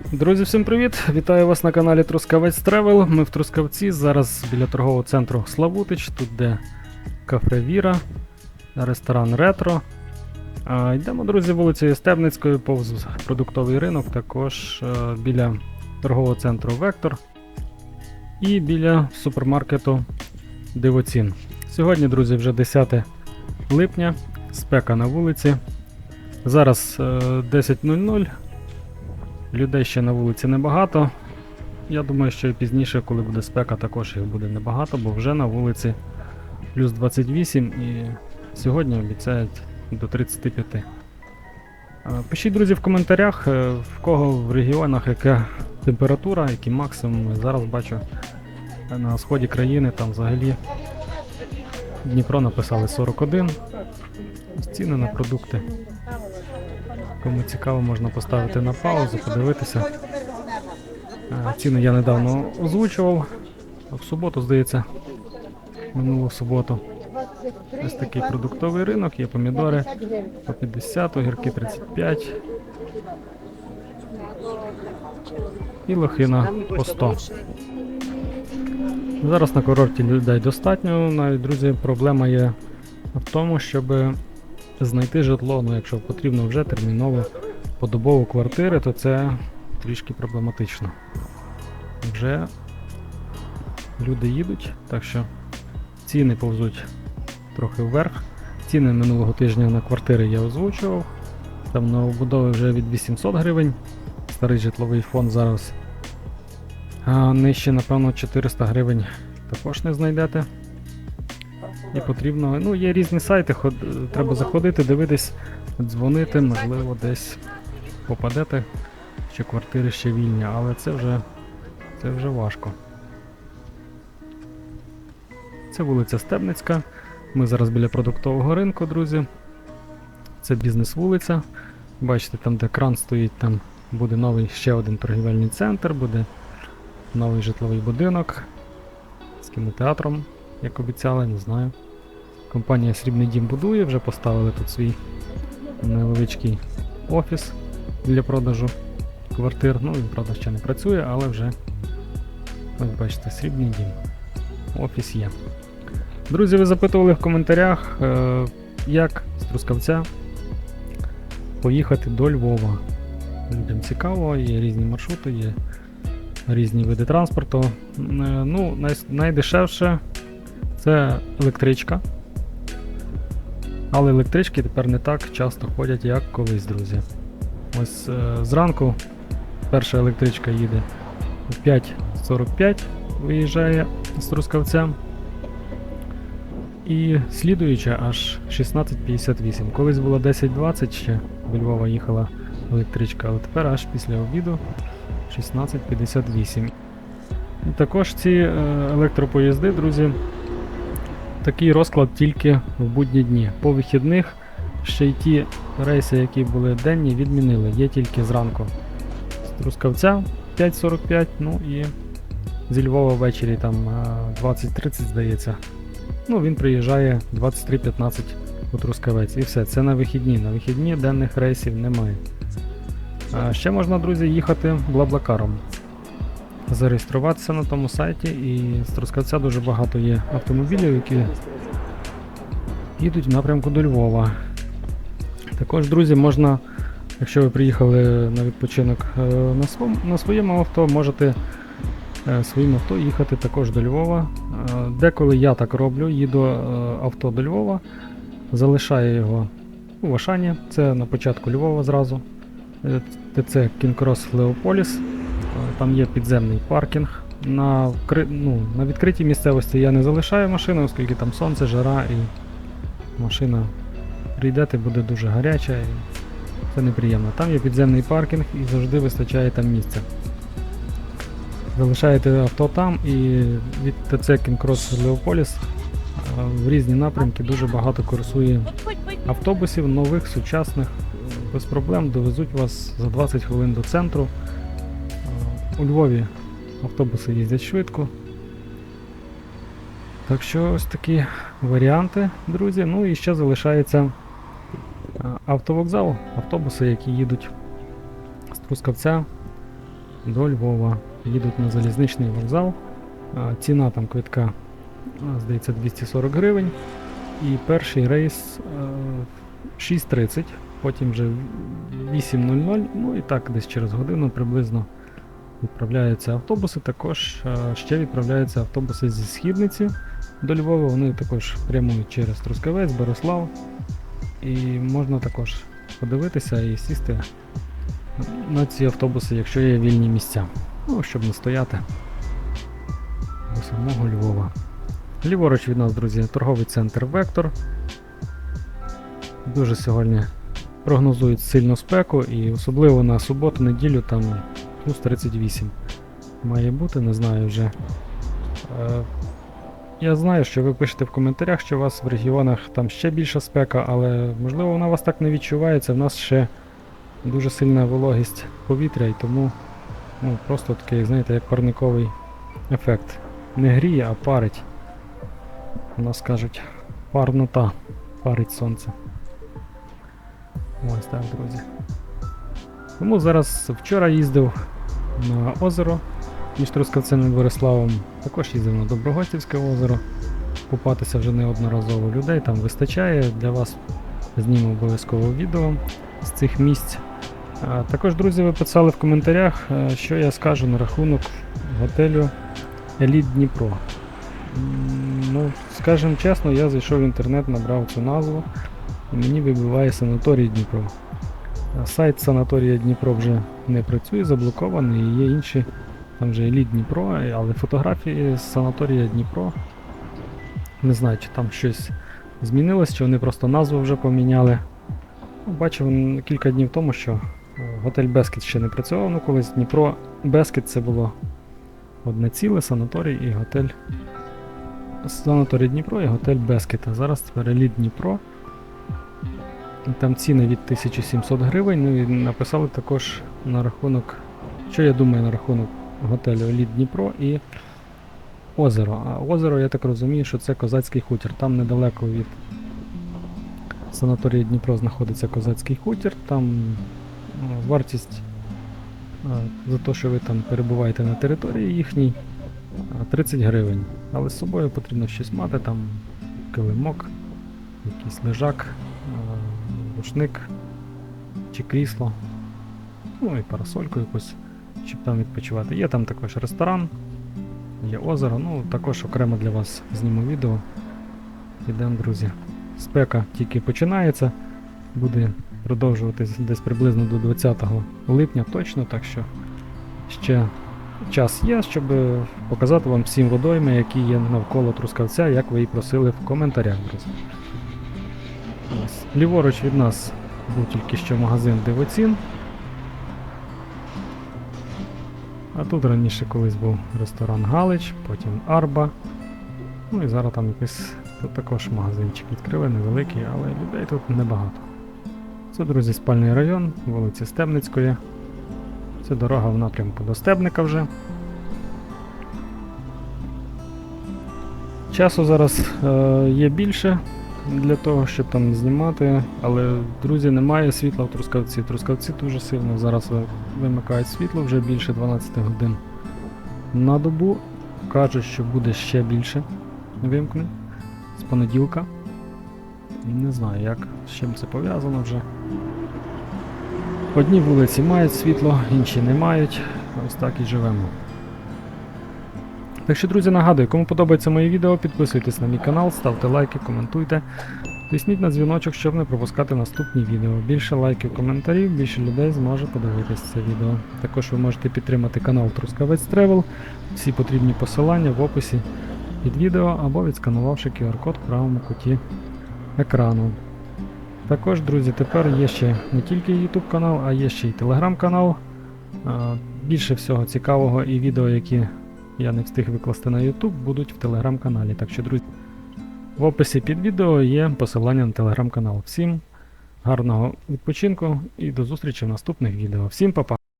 Друзі, всім привіт! Вітаю вас на каналі Трускавець Тревел. Ми в Трускавці. Зараз біля торгового центру Славутич, тут де кафе Віра, ресторан Ретро. А, йдемо, друзі, вулицею Стебницькою, повз продуктовий ринок, також е, біля торгового центру Вектор і біля супермаркету Дивоцін. Сьогодні, друзі, вже 10 липня, спека на вулиці. Зараз е, 10.00. Людей ще на вулиці небагато. Я думаю, що і пізніше, коли буде спека, також їх буде небагато, бо вже на вулиці плюс 28 і сьогодні обіцяють до 35. Е, Пишіть, друзі, в коментарях, е, в кого в регіонах яка температура, який максимум. Зараз бачу е, на сході країни там взагалі Дніпро написали 41. Ціни на продукти. Кому цікаво, можна поставити на паузу, подивитися. Е, Ціни я недавно озвучував. В суботу, здається, минулу суботу. Ось такий продуктовий ринок, є помідори по 50, огірки 35. І лохина по 100. Зараз на курорті людей достатньо. Навіть, друзі, проблема є в тому, щоб знайти житло, ну якщо потрібно вже терміново подобову квартири, то це трішки проблематично. Вже люди їдуть, так що ціни повзуть трохи вверх. Ціни минулого тижня на квартири я озвучував. Там новобудови вже від 800 гривень. Старий житловий фонд зараз. А нижче, напевно, 400 гривень також не знайдете. І потрібно. Ну, є різні сайти, ход, треба заходити, дивитись, дзвонити, можливо, десь попадете, чи квартири ще вільні, але це вже, це вже важко. Це вулиця Стебницька. Ми зараз біля продуктового ринку, друзі. Це бізнес-вулиця. Бачите, там, де кран стоїть, там буде новий ще один торгівельний центр, буде новий житловий будинок з кінотеатром, як обіцяли, не знаю. Компанія Срібний Дім будує, вже поставили тут свій невеличкий офіс для продажу квартир. Ну, він, правда, ще не працює, але вже, ось бачите, Срібний Дім. Офіс є. Друзі, ви запитували в коментарях, е, як з Трускавця поїхати до Львова. Людям цікаво, є різні маршрути, є різні види транспорту. Е, Ну, най- найдешевше це електричка. Але електрички тепер не так часто ходять, як колись, друзі. Ось е, зранку перша електричка їде о 5.45, виїжджає з Трускавця. І слідуюча аж 16.58. Колись було 10.20 ще до Львова їхала електричка, але тепер аж після обіду 16.58. І також ці е, електропоїзди, друзі, такий розклад тільки в будні дні. По вихідних ще й ті рейси, які були денні, відмінили. Є тільки зранку з Трускавця 5.45, ну і зі Львова ввечері там е, 20.30, здається. Ну, він приїжджає 23.15 у Трускавець. І все, це на вихідні. На вихідні денних рейсів немає. А ще можна, друзі, їхати блаблакаром. Зареєструватися на тому сайті, і з Трускавця дуже багато є автомобілів, які їдуть в напрямку до Львова. Також, друзі, можна, якщо ви приїхали на відпочинок е, на, своєму авто, можете е, своїм авто їхати також до Львова. Е, Деколи я так роблю, їду авто до Львова, залишаю його у Вашані, це на початку Львова зразу. ТЦ Кінкрос Леополіс. Е, Там є підземний паркінг. На, ну, на відкритій місцевості я не залишаю машину, оскільки там сонце, жара і машина прийдете, буде дуже гаряча і це неприємно. Там є підземний паркінг і завжди вистачає там місця. Залишаєте авто там і від ТЦ Кінкрос Леополіс е, в різні напрямки дуже багато курсує автобусів нових, сучасних, без проблем довезуть вас за 20 хвилин до центру. Е, У Львові автобуси їздять швидко. Так що ось такі варіанти, друзі. Ну і ще залишається е, автовокзал, автобуси, які їдуть з Трускавця до Львова. Їдуть на залізничний вокзал. Ціна там квитка, здається, 240 гривень. І перший рейс е, 6.30, потім вже 8.00, ну і так десь через годину приблизно відправляються автобуси. Також е, ще відправляються автобуси зі східниці до Львова. Вони також прямують через Трускавець, Борислав. І можна також подивитися і сісти на ці автобуси, якщо є вільні місця. Ну, щоб не стояти до самого Львова. Ліворуч від нас, друзі, торговий центр Вектор. Дуже сьогодні прогнозують сильну спеку і особливо на суботу-неділю там плюс 38 має бути, не знаю вже. Е, я знаю, що ви пишете в коментарях, що у вас в регіонах там ще більша спека, але можливо вона у вас так не відчувається. В нас ще дуже сильна вологість повітря і тому ну, просто такий, знаєте, як парниковий ефект. Не гріє, а парить. У нас кажуть парнота, парить сонце. Ось так, друзі. Тому зараз вчора їздив на озеро між Трускавцем і Бориславом. Також їздив на Доброгостівське озеро. Купатися вже неодноразово людей там вистачає. Для вас зніму обов'язково відео з цих місць. Також, друзі, ви писали в коментарях, е, що я скажу на рахунок готелю Еліт Дніпро. Ну, скажімо чесно, я зайшов в інтернет, набрав цю назву, і мені вибиває санаторій Дніпро. Сайт санаторія Дніпро вже не працює, заблокований, і є інші, там вже Еліт Дніпро, але фотографії з санаторія Дніпро. Не знаю, чи там щось змінилось, чи вони просто назву вже поміняли. Ну, Бачив кілька днів тому, що е, готель Бескет ще не працював, ну колись Дніпро Бескет це було одне ціле, санаторій і готель. Санаторій Дніпро і готель Бескет. А зараз тепер Еліт Дніпро. Там ціни від 1700 гривень. Ну і написали також на рахунок, що я думаю на рахунок готелю Еліт Дніпро і озеро. А озеро, я так розумію, що це козацький хутір. Там недалеко від санаторії Дніпро знаходиться козацький хутір. Там ну, вартість за те, що ви там перебуваєте на території їхній, 30 гривень. Але з собою потрібно щось мати, там килимок, якийсь лежак, рушник чи крісло, ну і парасольку якусь, щоб там відпочивати. Є там також ресторан, є озеро, ну також окремо для вас зніму відео. Ідемо, друзі. Спека тільки починається, буде продовжуватись десь приблизно до 20 липня точно, так що ще час є, щоб показати вам всім водойми, які є навколо Трускавця, як ви і просили в коментарях, друзі. Ліворуч від нас був тільки що магазин Дивоцін. А тут раніше колись був ресторан Галич, потім Арба. Ну і зараз там якийсь тут також магазинчик відкрили, невеликий, але людей тут небагато. Це, друзі, спальний район, вулиці Стебницької. Це дорога в напрямку до Стебника вже. Часу зараз е, є більше для того, щоб там знімати, але, друзі, немає світла в Трускавці. Трускавці дуже сильно зараз вимикають світло вже більше 12 годин на добу. Кажуть, що буде ще більше вимкнень з понеділка. Не знаю, як з чим це пов'язано вже. Одні вулиці мають світло, інші не мають. Ось так і живемо. Так що, друзі, нагадую, кому подобається моє відео, підписуйтесь на мій канал, ставте лайки, коментуйте. Тисніть на дзвіночок, щоб не пропускати наступні відео. Більше лайків, коментарів, більше людей зможе подивитись це відео. Також ви можете підтримати канал Трускавець Тревел. Всі потрібні посилання в описі під відео або відсканувавши QR-код в правому куті екрану. Також, друзі, тепер є ще не тільки YouTube канал, а є ще й Telegram канал. Більше всього цікавого і відео, які я не встиг викласти на YouTube, будуть в телеграм-каналі. Так що, друзі, в описі під відео є посилання на телеграм-канал. Всім гарного відпочинку і до зустрічі в наступних відео. Всім па-па!